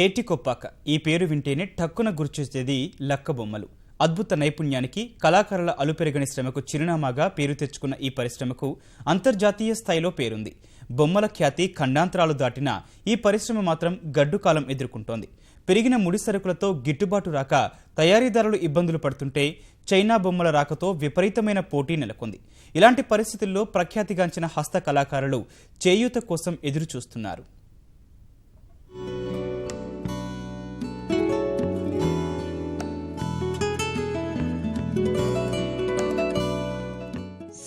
ఏటికొప్పాక. ఈ పేరు వింటేనే టక్కున గుర్చేసేది లక్క బొమ్మలు అద్భుత నైపుణ్యానికి కళాకారుల అలుపెరగని శ్రమకు చిరునామాగా పేరు తెచ్చుకున్న ఈ పరిశ్రమకు అంతర్జాతీయ స్థాయిలో పేరుంది. బొమ్మల ఖ్యాతి ఖండాంతరాలు దాటిన ఈ పరిశ్రమ మాత్రం గడ్డుకాలం ఎదుర్కొంటోంది. పెరిగిన ముడి సరుకులతో గిట్టుబాటు రాక తయారీదారులు ఇబ్బందులు పడుతుంటే చైనా బొమ్మల రాకతో విపరీతమైన పోటీ నెలకొంది. ఇలాంటి పరిస్థితుల్లో ప్రఖ్యాతిగాంచిన హస్త కళాకారులు చేయూత కోసం ఎదురు చూస్తున్నారు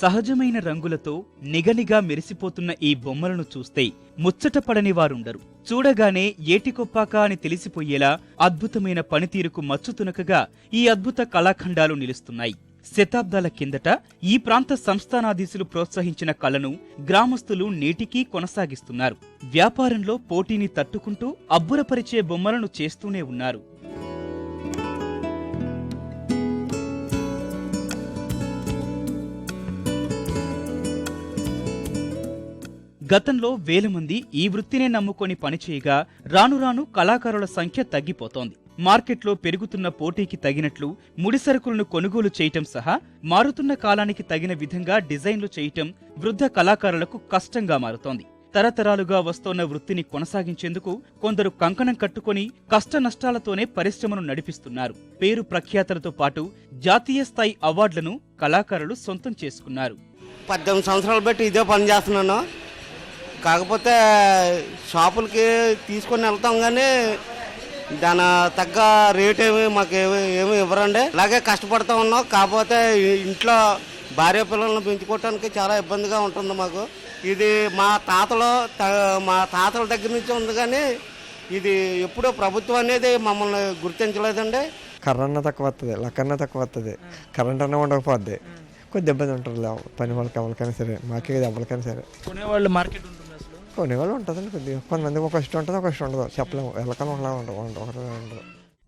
సహజమైన రంగులతో నిగనిగా మెరిసిపోతున్న ఈ బొమ్మలను చూస్తే ముచ్చటపడని వారుండరు. చూడగానే ఏటికొప్పాక అని తెలిసిపోయేలా అద్భుతమైన పనితీరుకు మచ్చుతునకగా ఈ అద్భుత కళాఖండాలు నిలుస్తున్నాయి. శతాబ్దాల కిందట ఈ ప్రాంత సంస్థానాధీశులు ప్రోత్సహించిన కళను గ్రామస్తులు నేటికీ కొనసాగిస్తున్నారు. వ్యాపారంలో పోటీని తట్టుకుంటూ అబ్బురపరిచే బొమ్మలను చేస్తూనే ఉన్నారు. గతంలో వేల మంది ఈ వృత్తినే నమ్ముకొని పనిచేయగా రాను రాను కళాకారుల సంఖ్య తగ్గిపోతోంది. మార్కెట్లో పెరుగుతున్న పోటీకి తగినట్లు ముడి సరుకులను కొనుగోలు చేయటం సహా మారుతున్న కాలానికి తగిన విధంగా డిజైన్లు చేయటం వృద్ధ కళాకారులకు కష్టంగా మారుతోంది. తరతరాలుగా వస్తోన్న వృత్తిని కొనసాగించేందుకు కొందరు కంకణం కట్టుకొని కష్ట నష్టాలతోనే పరిశ్రమను నడిపిస్తున్నారు. పేరు ప్రఖ్యాతలతో పాటు జాతీయ స్థాయి అవార్డులను కళాకారులు సొంతం చేసుకున్నారు. పద్దెనిమిది సంవత్సరాలు బట్టి ఇదే పని చేస్తున్నాను. కాకపోతే షాపులకి తీసుకొని వెళ్తాం కానీ దాని తగ్గ రేట్ ఏమి మాకు ఏమి ఏమి ఇవ్వరండి. అలాగే కష్టపడుతూ ఉన్నాం. కాకపోతే ఇంట్లో భార్య పిల్లలను పెంచుకోవటానికి చాలా ఇబ్బందిగా ఉంటుంది మాకు. ఇది మా తాతలు త- మా తాతల దగ్గర నుంచి ఉంది కానీ ఇది ఎప్పుడూ ప్రభుత్వం అనేది మమ్మల్ని గుర్తించలేదండి. కర్రన్న తక్కువ వస్తుంది లక్కన్న తక్కువ వస్తుంది కరెంట్ అన్న ఉండకపోద్ది. కొద్ది ఇబ్బంది ఉంటుంది లే- పని వాళ్ళకి ఎవరికైనా సరే మాకే ఎవరికైనా సరే. కొనేవాళ్ళు మార్కెట్ ఉంటుంది? కొనేవాళ్ళు ఉంటుందండి కొద్దిగా. కొంతమందికి ఒక ఇష్టం ఉంటుంది ఒక ఇష్టం ఉండదు. చెప్పలేము. వెళ్ళకం ఒకలా ఉండదు ఉండదు.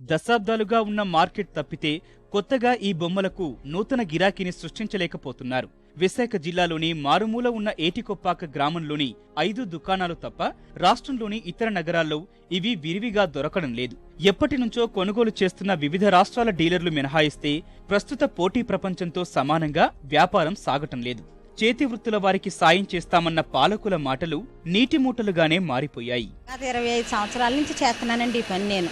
దశాబ్దాలుగా ఉన్న మార్కెట్ తప్పితే కొత్తగా ఈ బొమ్మలకు నూతన గిరాకీని సృష్టించలేకపోతున్నారు. విశాఖ జిల్లాలోని మారుమూల ఉన్న ఏటికొప్పాక గ్రామంలోని ఐదు దుకాణాలు తప్ప రాష్ట్రంలోని ఇతర నగరాల్లో ఇవి విరివిగా దొరకడం లేదు. ఎప్పటి నుంచో కొనుగోలు చేస్తున్న వివిధ రాష్ట్రాల డీలర్లు మినహాయిస్తే ప్రస్తుత పోటీ ప్రపంచంతో సమానంగా వ్యాపారం సాగటం లేదు. చేతి వృత్తుల వారికి సాయం చేస్తామన్న పాలకుల మాటలు నీటి మూటలుగానే మారిపోయాయి. గత ఇరవై ఐదు సంవత్సరాల నుంచి చేస్తున్నానండి ఈ పని నేను.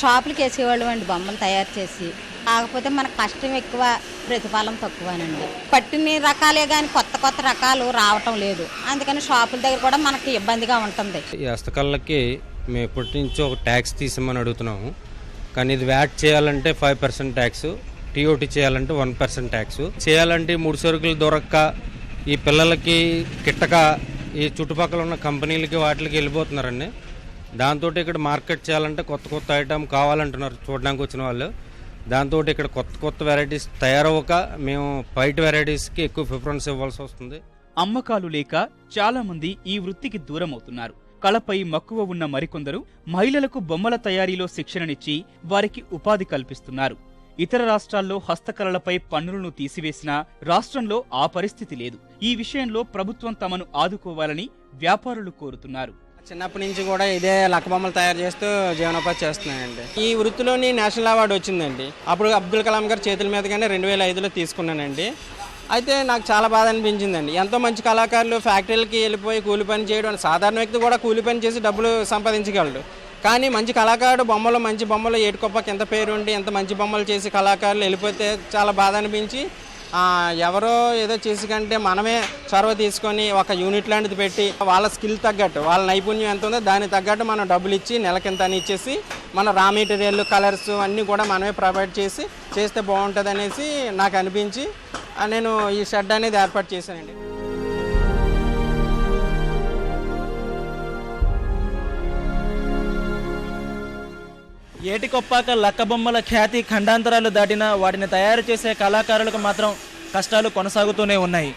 షాపులకి వేసేవాళ్ళు అండి బొమ్మలు తయారు చేసి. కాకపోతే మన కష్టం ఎక్కువ ప్రతిఫలం తక్కువనండి. పట్టిన రకాలే కానీ కొత్త కొత్త రకాలు రావటం లేదు. అందుకని షాపుల దగ్గర కూడా మనకి ఇబ్బందిగా ఉంటుంది. ఈ హస్తకళలకి మేము ఎప్పటి నుంచో ఒక ట్యాక్స్ తీసామని అడుగుతున్నాము. కానీ ఇది వ్యాట్ చేయాలంటే ఫైవ్ పర్సెంట్ ట్యాక్స్ టీఓటీ చేయాలంటే వన్ పర్సెంట్ ట్యాక్స్. చేయాలంటే మూడు సరుకులు దొరక్క ఈ పిల్లలకి కిట్టక ఈ చుట్టుపక్కల ఉన్న కంపెనీలకి వాటికి వెళ్ళిపోతున్నారండి. దాంతో ఇక్కడ మార్కెట్ చేయాలంటే కొత్త కొత్త ఐటమ్ కావాలంటున్నారు చూడడానికి వచ్చిన వాళ్ళు. దాంతో ఇక్కడ కొత్త కొత్త వెరైటీస్ తయారవక మేము బయట వెరైటీస్కి ఎక్కువ ప్రిఫరెన్స్ ఇవ్వాల్సి వస్తుంది. అమ్మకాలు లేక చాలా మంది ఈ వృత్తికి దూరం అవుతున్నారు కళపై మక్కువ ఉన్న మరికొందరు మహిళలకు బొమ్మల తయారీలో శిక్షణనిచ్చి వారికి ఉపాధి కల్పిస్తున్నారు. ఇతర రాష్ట్రాల్లో హస్తకళలపై పన్నులను తీసివేసినా రాష్ట్రంలో ఆ పరిస్థితి లేదు. ఈ విషయంలో ప్రభుత్వం తమను ఆదుకోవాలని వ్యాపారులు కోరుతున్నారు. చిన్నప్పటి నుంచి కూడా ఇదే లక్కబొమ్మలు తయారు చేస్తూ జీవనోపాధి చేస్తున్నానండి ఈ వృత్తిలోని నేషనల్ అవార్డు వచ్చిందండి. అప్పుడు అబ్దుల్ కలాం గారి చేతుల మీదగానే రెండు వేల ఐదులో తీసుకున్నానండి. అయితే నాకు చాలా బాధ అనిపించిందండి. ఎంతో మంచి కళాకారులు ఫ్యాక్టరీలకి వెళ్ళిపోయి కూలి పని చేయడం సాధారణ వ్యక్తి కూడా కూలి పని చేసి డబ్బులు సంపాదించగలడు. కానీ మంచి కళాకారుడు బొమ్మలు మంచి బొమ్మలు ఏటుకొప్పకి ఎంత పేరుండి ఎంత మంచి బొమ్మలు చేసి కళాకారులు వెళ్ళిపోతే చాలా బాధ అనిపించి ఎవరో ఏదో చేసి కంటే మనమే చొరవ తీసుకొని ఒక యూనిట్ లాంటిది పెట్టి వాళ్ళ స్కిల్ తగ్గట్టు వాళ్ళ నైపుణ్యం ఎంత ఉందో దానికి తగ్గట్టు మనం డబ్బులు ఇచ్చి నెలకింత అని ఇచ్చేసి మన రా మెటీరియల్ కలర్స్ అన్నీ కూడా మనమే ప్రొవైడ్ చేసి చేస్తే బాగుంటుంది అనేసి నాకు అనిపించి నేను ఈ షెడ్ అనేది ఏర్పాటు చేశానండి. ఏటికొప్పాక లక్కబొమ్మల ఖ్యాతి ఖండాంతరాలు దాటిన వాటిని తయారు చేసే కళాకారులకు మాత్రం కష్టాలు కొనసాగుతూనే ఉన్నాయి.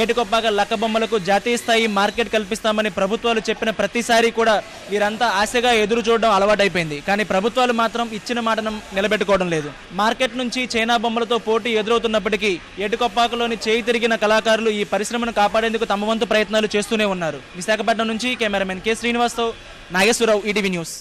ఏటికొప్పాక లక్క బొమ్మలకు జాతీయ స్థాయి మార్కెట్ కల్పిస్తామని ప్రభుత్వాలు చెప్పిన ప్రతిసారి కూడా వీరంతా ఆశగా ఎదురు చూడడం అలవాటైపోయింది. కానీ ప్రభుత్వాలు మాత్రం ఇచ్చిన మాటను నిలబెట్టుకోవడం లేదు. మార్కెట్ నుంచి చైనా బొమ్మలతో పోటీ ఎదురవుతున్నప్పటికీ ఏటికొప్పాకలోని చేయి తిరిగిన కళాకారులు ఈ పరిశ్రమను కాపాడేందుకు తమ వంతు ప్రయత్నాలు చేస్తూనే ఉన్నారు. విశాఖపట్నం నుంచి కెమెరామెన్ కె శ్రీనివాస్తో నాగేశ్వరరావు ఈటీవీ న్యూస్.